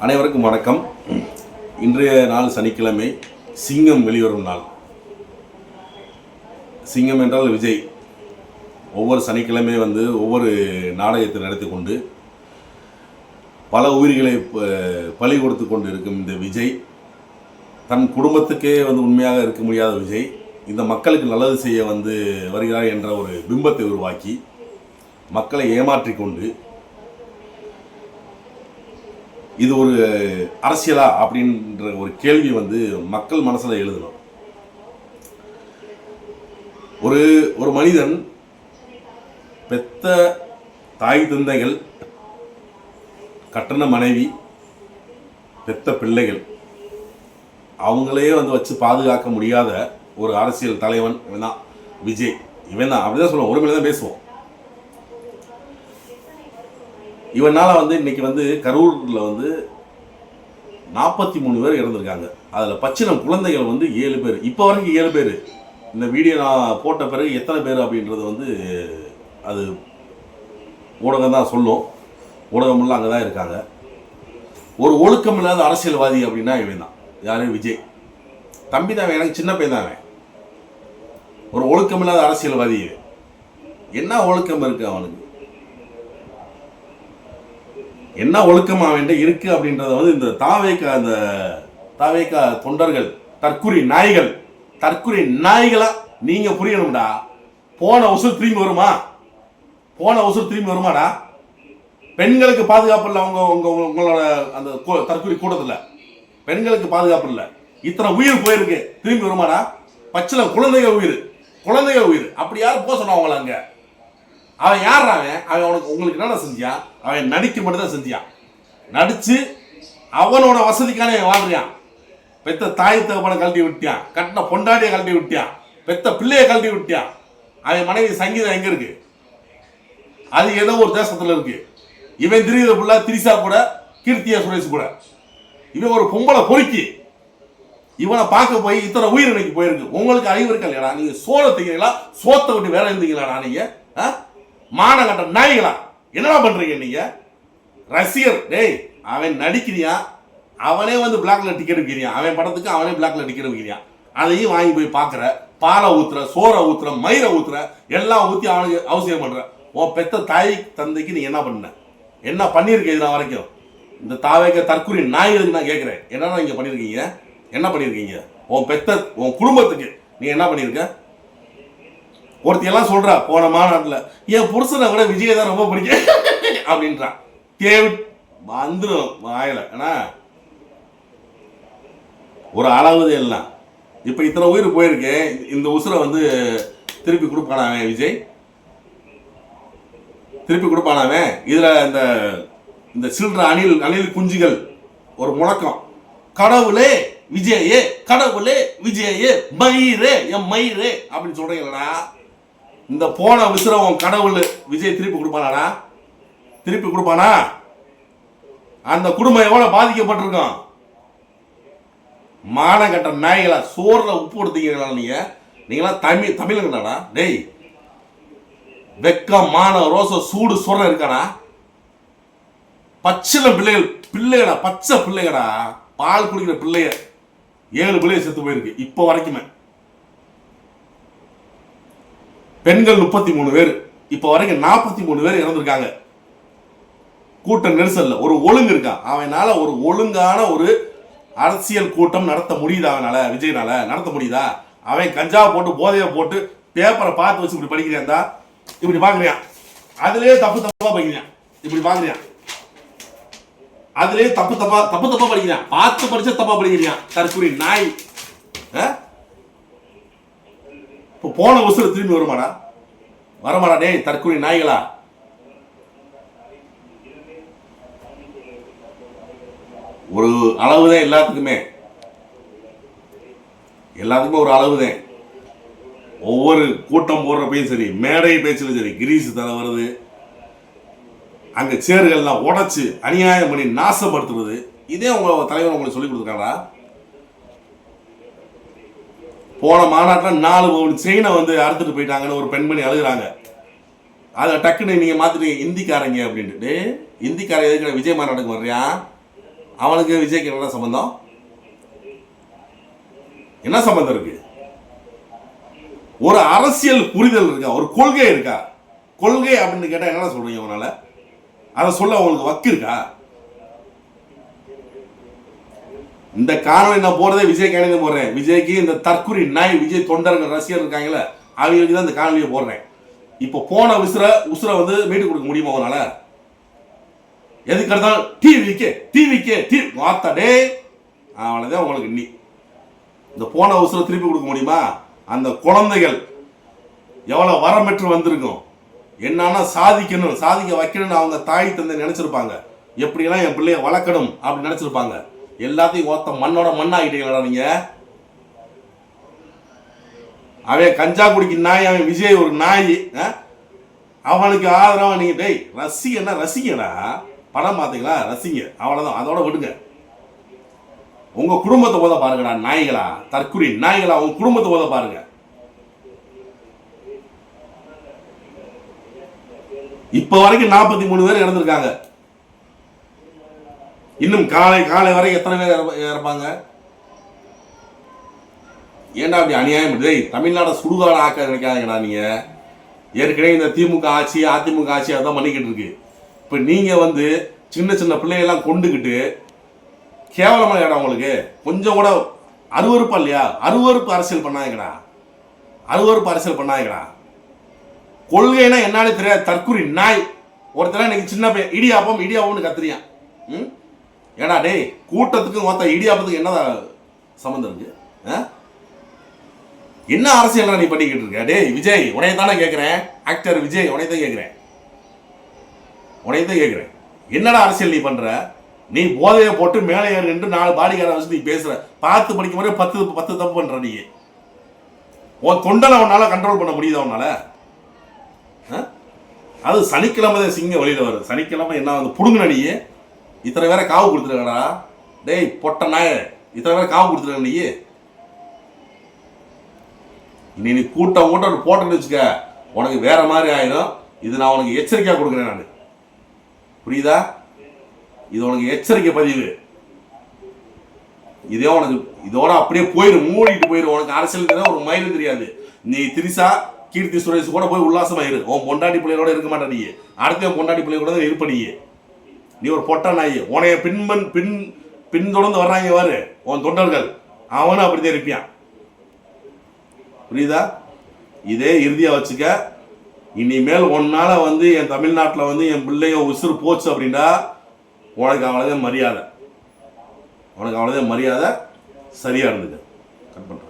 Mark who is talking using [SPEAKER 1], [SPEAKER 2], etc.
[SPEAKER 1] அனைவருக்கும் வணக்கம். இன்றைய நாள் சனிக்கிழமை சிங்கம் வெளிவரும் நாள். சிங்கம் என்றால் விஜய். ஒவ்வொரு சனிக்கிழமை வந்து ஒவ்வொரு நாடகத்தை நடத்தி கொண்டு பல உயிர்களை ப- பலி கொடுத்து கொண்டு இருக்கும் இந்த விஜய். தன் குடும்பத்துக்கே வந்து உண்மையாக இருக்க முடியாத விஜய். இந்த மக்களுக்கு நல்லது செய்ய வந்து வருகிறார் என்ற ஒரு பிம்பத்தை உருவாக்கி மக்களை ஏமாற்றி கொண்டு இது ஒரு அரசியலா அப்படின்ற ஒரு கேள்வி வந்து மக்கள் மனசில் எழுதணும். ஒரு ஒரு மனிதன் பெத்த தாய் தந்தைகள் கட்டண மனைவி பெத்த பிள்ளைகள் அவங்களே வந்து வச்சு பாதுகாக்க முடியாத ஒரு அரசியல் தலைவன் இவன் தான் விஜய். இவன் தான் அப்படிதான் சொல்லுவோம். ஒரு தான் பேசுவோம். இவனால் வந்து இன்னைக்கு வந்து கரூரில் வந்து நாற்பத்தி மூணு பேர் இறந்துருக்காங்க. அதில் பச்சினம் குழந்தைகள் வந்து ஏழு பேர். இப்போ வரைக்கும் ஏழு பேர். இந்த வீடியோ நான் போட்ட பிறகு எத்தனை பேர் அப்படின்றது வந்து அது ஊடகம் தான் சொல்லும். ஊடகமெல்லாம் அங்கே தான் இருக்காங்க. ஒரு ஒழுக்கம் இல்லாத அரசியல்வாதி அப்படின்னா இவன் தான். யாரு? விஜய். தம்பி தான் எனக்கு சின்ன பையன் தான் அவன் ஒரு ஒழுக்கம் இல்லாத அரசியல்வாதி என்ன ஒழுக்கம் இருக்கு அவனுக்கு? என்ன ஒழுக்கமாக அவன்கிட்ட இருக்குது அப்படின்றத வந்து இந்த தாவேக்கா அந்த தாவேக்கா தொண்டர்கள் தற்குறி நாய்கள் தற்குறி நாய்களாக நீங்கள் புரியணும்டா. போன உசுர் திரும்பி வருமா? போன உசுர் திரும்பி வருமாடா? பெண்களுக்கு பாதுகாப்பு இல்லை அவங்க உங்க உங்களோட அந்த கூ- கூட்டத்தில். பெண்களுக்கு பாதுகாப்பு இல்லை. இத்தனை உயிர் போயிருக்கு திரும்பி வருமாடா? பச்சில குழந்தைகள் உயிர் குழந்தைகள் உயிர். அப்படி யாரும் போக சொன்னா அவங்கள அங்கே? அவன் யார் அவன்? அவன் உனக்கு உங்களுக்கு என்னடா செஞ்சியான் அவன் நடிக்க மட்டும் தான் நடித்து அவனோட வசதிக்கான அவன் வாழ்றியான் பெத்த தாய் தகப்பனை கழட்டி விட்டியான் கட்டின பொண்டாட்டியை கழட்டி விட்டியான் பெத்த பிள்ளையை கழட்டி விட்டியான் அவன் மனைவி சங்கீதம் எங்கே இருக்கு? அது ஏதோ ஒரு தேசத்தில் இருக்கு. இவன் திரியிற பிள்ளை திரிசா கூட கீர்த்தியா சுரேஷ் கூட. இவன் ஒரு பொம்பளை பொறுக்கி. இவனை பார்க்க போய் இத்தனை உயிர் இன்னைக்கு போயிருக்கு. உங்களுக்கு அறிவு இருக்கா நீங்கள் நீங்க சோள திங்கிறீங்களா சோத்தை விட்டு வேலை இருந்தீங்களாடா நீங்கள் ஆ? மானகண்ட நாய்களா என்னடா பண்றீங்க நீங்க? ரசிகர் டேய் அவன் நடிக்கிறியா? அவனே வந்து பிளாக்ல டிக்கெட் விற்கிறியான் அவன் படத்துக்கு அவனே பிளாக்ல டிக்கெட் விற்கிறியான் அதையும் வாங்கி போய் பார்க்குற பாலை ஊத்துற சோறை ஊத்துற மயிரை ஊத்துற எல்லாம் ஊற்றி அவனுக்கு அவசியம் பண்ற. உன் பெத்த தாய் தந்தைக்கு நீ என்ன பண்ண? என்ன பண்ணியிருக்க இது வரைக்கும்? இந்த தாவேக்க தற்கொலை நாய்களுக்கு நான் கேட்குறேன் என்னடா இங்கே பண்ணியிருக்கீங்க? என்ன பண்ணியிருக்கீங்க? உன் பெத்த உன் குடும்பத்துக்கு நீ என்ன பண்ணியிருக்க? ஒருத்தி எல்லாம் சொல்றா போன மாநாட்டில் என் புருஷனை விட விஜயை தான் ரொம்ப பிடிக்கும். அப்படின்றான் தேவி வந்துடும் வாயில. ஏன்னா ஒரு அளவுது எல்லாம் இப்போ இத்தனை உயிர் போயிருக்கு. இந்த உசுரை வந்து திருப்பி கொடுப்பானாவே விஜய்? திருப்பி கொடுப்பானா அவன் இதில் இந்த இந்த சில்ற அணில் அணில் குஞ்சுகள் ஒரு முழக்கம். கடவுளே விஜயே கடவுளே விஜயே மயிரே என் மயிரே அப்படின்னு சொல்றீங்களா இந்த போன விசிற உன் கடவுள் விஜய் திருப்பி கொடுப்பானா திருப்பி கொடுப்பானா? அந்த குடும்பம் எவ்வளவு பாதிக்கப்பட்டிருக்கும்? மானகட்ட நாய்களா சோறுல உப்பு கொடுத்தீங்களா நீங்க? நீங்களாம் தமிழ் தமிழங்கடாடா டேய் வெக்கம் மான ரோச சூடு சொர இருக்கானா பச்சில பிள்ளைகள் பிள்ளைகடா பச்சை பிள்ளைகடா பால் குடிக்கிற பிள்ளைய ஏழு பிள்ளைய செத்து போயிருக்கு இப்போ வரைக்குமே. பெண்கள் முப்பத்தி மூணு பேர். இப்போ வரைக்கும் நாற்பத்தி மூணு பேர் இறந்துருக்காங்க. கூட்ட நெரிசல்ல. ஒரு ஒழுங்கு இருக்கான் அவனால ஒரு ஒழுங்கான ஒரு அரசியல் கூட்டம் நடத்த முடியுதா அவனால? விஜய்னால நடத்த முடியுதா? அவன் கஞ்சா போட்டு போதையை போட்டு பேப்பரை பார்த்து வச்சு இப்படி படிக்கிறான் இப்படி பாக்குறியான் அதுலயே தப்பு தப்பா படிக்கிறான் இப்படி பாக்குறியான் அதுலயே தப்பு தப்பா தப்பு தப்பா படிக்கிறான் பார்த்து படிச்சா தப்பா படிக்கிறான் தற்கொலை நாய். ஆ? இப்போ போன உசுறு திரும்பி வருமாடா? வரமாடா டேய் தற்கொலை நாய்களா? ஒரு அளவுதான் எல்லாத்துக்குமே. எல்லாத்துக்குமே ஒரு அளவுதான். ஒவ்வொரு கூட்டம் போடுறப்பையும் சரி மேடை பேச்சிலும் சரி கிரீஸ் தலை வருது. அங்க சேர்கள்லாம் உடைச்சு அநியாயம் பண்ணி நாசப்படுத்துறது. இதே உங்க தலைவர் உங்களுக்கு சொல்லி கொடுத்துருக்காரா? போன மாநாட்டில் நாலு பவுன் செயினை வந்து அறுத்துட்டு போயிட்டாங்கன்னு ஒரு பெண்மணி அழுகுறாங்க. அதை டக்குன்னு நீங்கள் மாற்றிட்டீங்க இந்திக்காரங்க அப்படின்ட்டு. இந்திக்காரங்க எதுக்கு விஜய் மாநாட்டுக்கு வர்றியா அவனுக்கு விஜய்க்கு என்ன சம்பந்தம்? என்ன சம்பந்தம் இருக்கு? ஒரு அரசியல் புரிதல் இருக்கா? ஒரு கொள்கை இருக்கா? கொள்கை அப்படின்னு கேட்டால் என்ன சொல்கிறீங்க உங்களால அதை சொல்ல உங்களுக்கு வக்கு இருக்கா? இந்த காணொலி நான் போறதே விஜய் காணொலி போடுறேன். விஜய்க்கு இந்த தற்குறி நாய் விஜய் தொண்டர்கள் ரசிகர் இருக்காங்களே அவங்களுக்கு தான் இந்த காணொலியை போடுறேன். இப்போ போன உசுர உசுர வந்து மீட்டு கொடுக்க முடியுமா அவனால எதுக்கு இருந்தாலும் டிவிக்கு டிவிக்கே டிவி வார்த்தா டே அவ்வளோதான் உங்களுக்கு நீ இந்த போன உசுர திருப்பி கொடுக்க முடியுமா? அந்த குழந்தைகள் எவ்வளோ வரம் பெற்று வந்திருக்கும்? என்னன்னா சாதிக்கணும் சாதிக்க வைக்கணும்னு அவங்க தாய் தந்தை நினைச்சிருப்பாங்க. எப்படியெல்லாம் என் பிள்ளைய வளர்க்கணும் அப்படின்னு நினைச்சிருப்பாங்க. எல்லாத்தையும் ஓத்த மண்ணோட மண்ணாகிட்டீங்களா நீங்க? அவன் கஞ்சா குடிக்க நாய் அவன் விஜய் ஒரு நாய் ஆ? அவனுக்கு ஆதரவா நீங்க டேய் ரசிகன்னா ரசிகடா. படம் பார்த்தீங்களா? ரசிங்க அவ்வளவுதான். அதோட விடுங்க. உங்க குடும்பத்தை போத பாருங்கடா நாய்களா. தற்குறி நாய்களா உங்க குடும்பத்தை போத பாருங்க. இப்ப வரைக்கும் நாற்பத்தி மூணு பேர் இறந்துருக்காங்க. இன்னும் காலை காலை வரை எத்தனை பேர் இறப்பாங்க? ஏன்டா அப்படி அநியாயம்? டேய் தமிழ்நாடை சுடுகாடு ஆக்க நினைக்காதீங்கடா நீங்க. ஏற்கனவே இந்த திமுக ஆட்சி அதிமுக ஆட்சி அதான் பண்ணிக்கிட்டு இருக்கு. இப்போ நீங்க வந்து சின்ன சின்ன பிள்ளைகள்லாம் கொண்டுக்கிட்டு கேவலமாக இடம் உங்களுக்கு? கொஞ்சம் கூட அருவருப்பா இல்லையா? அருவருப்பு அரசியல் பண்ணாங்கடா அருவருப்பு அரசியல் பண்ணாங்கடா கொள்கைனா என்னன்னு தெரியாது. தற்குறி நாய். ஒருத்தர் இன்னைக்கு சின்ன பையன் இடியாப்பம் இடியாப்பம்னு கத்துறியான். ம்? ஏடா டேய் கூட்டத்துக்கும் மொத்த இடியாப்பத்துக்கு என்ன சம்மந்தம் இருக்கு? ஆ? என்ன அரசியல் நீ பண்ணிக்கிட்டு இருக்க? டேய் விஜய் உனைய தானே கேட்குறேன் ஆக்டர் விஜய் உனைய தான் கேட்குறேன் உனைய தான் கேட்குறேன் என்னடா அரசியல் நீ பண்ணுற நீ போதையை போட்டு மேலே ஏறு நின்று நாலு பாடிக்கார வச்சு நீ பேசுற. பார்த்து படிக்கும் போதே பத்து பத்து தப்பு பண்ணுற நீ. உன் தொண்டனை அவனால கண்ட்ரோல் பண்ண முடியுதா உன்னால? ஆ? அது சனிக்கிழமை தான் சிங்கம் வெளியில வருது. சனிக்கிழமை என்ன வந்து புடுங்கின நீயே இத்தனை பேரை காவு கொடுத்துருக்கடா டேய் பொட்ட நாய. இத்தனை பேரை காவு கொடுத்துருக்க நீ. நீ நீ கூட்டம் கூட்டம் போட்டேன்னு வச்சுக்க. உனக்கு வேற மாதிரி ஆயிடும். இது நான் உனக்கு எச்சரிக்கையாக கொடுக்குறேன் நான். புரியுதா? இது உனக்கு எச்சரிக்கை பதிவு. இதே உனக்கு இதோட அப்படியே போயிடும் மூடிட்டு போயிடும் உனக்கு அரசியல் தெரியாது ஒரு மயிலும் தெரியாது. நீ திரிசா கீர்த்தி சுரேஷ் கூட போய் உல்லாசமா இரு உன் பொண்டாட்டி பிள்ளையோட இருக்க மாட்டேன் நீ. அடுத்த பொண்டாட்டி பிள்ளையோட இருப்ப நீ. நீ ஒரு பொட்ட நாய். உனைய பின்பன் பின் பின்தொடர்ந்து வர்றாங்க வாரு உன் தொண்டர்கள். அவனும் அப்படித்தான் இருப்பியான். புரியுதா? இதே இறுதியாக வச்சுக்க. இனிமேல் ஒன்னால் வந்து என் தமிழ்நாட்டில் வந்து என் பிள்ளைய உசுறு போச்சு அப்படின்னா உனக்கு அவ்வளோதான் மரியாதை. உனக்கு அவ்வளோதான் மரியாதை சரியாக இருந்தது கட் பண்ணுறேன்